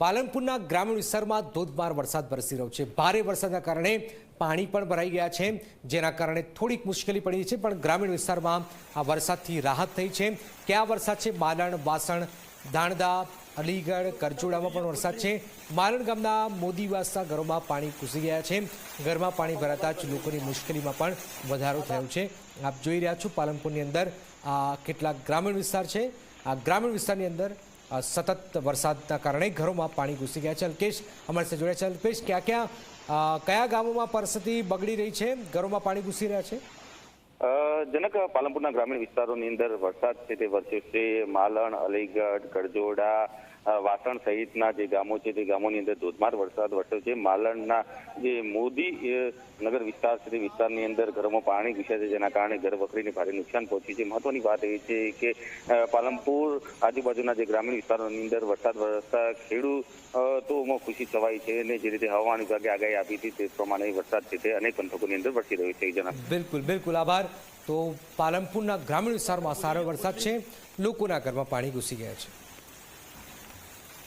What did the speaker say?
પાલનપુરના ગ્રામીણ વિસ્તારમાં ધોધમાર વરસાદ વરસી રહ્યો છે. ભારે વરસાદના કારણે પાણી પણ ભરાઈ ગયા છે. જેના કારણે થોડીક મુશ્કેલી પડી છે, પણ ગ્રામીણ વિસ્તારમાં આ વરસાદથી રાહત થઈ છે. ક્યાં વરસાદ છે? માલણ વાસણ દાણદા અલીગઢ, કરજોડામાં પણ વરસાદ છે. માલણ ગામના મોદીવાસના ઘરોમાં પાણી ઘૂસી ગયા છે. ઘરમાં પાણી ભરાતા જ લોકોની મુશ્કેલીમાં પણ વધારો થયો છે. આપ જોઈ રહ્યા છો, પાલનપુરની અંદર આ કેટલાક ગ્રામીણ વિસ્તાર છે. આ ગ્રામીણ વિસ્તારની અંદર સતત વરસાદના કારણે ઘરોમાં પાણી ઘૂસી ગયા છે. અલ્કેશ અમારી સાથે જોડ્યા છે. અલ્કેશ ક્યાં ક્યાં કયા ગામોમાં પરિસ્થિતિ બગડી રહી છે? ઘરોમાં પાણી ઘૂસી રહ્યા છે? જનક પાલનપુરના ગ્રામીણ વિસ્તારોની અંદર વરસાદ છે તે વરસ્યો છે. માલણ અલીગઢ કરજોડા અ, વાસણ સહિતના જે ગામો છે, તે ગામોની અંદર ધોધમાર વરસાદ વરસ્યો છે. માલણના જે મોદી નગર વિસ્તાર છે, તે વિસ્તારની અંદર ઘરોમાં પાણી ઘૂસ્યા છે, જેના કારણે ઘર વખરીને ભારે નુકસાન પહોંચ્યું છે. મહત્વની વાત એ છે કે પાલનપુર આજુબાજુના જે ગ્રામીણ વિસ્તારોની અંદર વરસાદ વરસતા ખેડૂતોમાં ખુશી છવાઈ છે અને જે રીતે હવામાન વિભાગે આગાહી આપી હતી, તે પ્રમાણે વરસાદ છે તે અનેક પંથકોની અંદર વરસી રહ્યો છે. જનક બિલકુલ બિલકુલ આભાર. તો પાલનપુરના ગ્રામીણ વિસ્તારમાં સારો વરસાદ છે. લોકોના ઘરમાં પાણી ઘૂસી ગયા છે.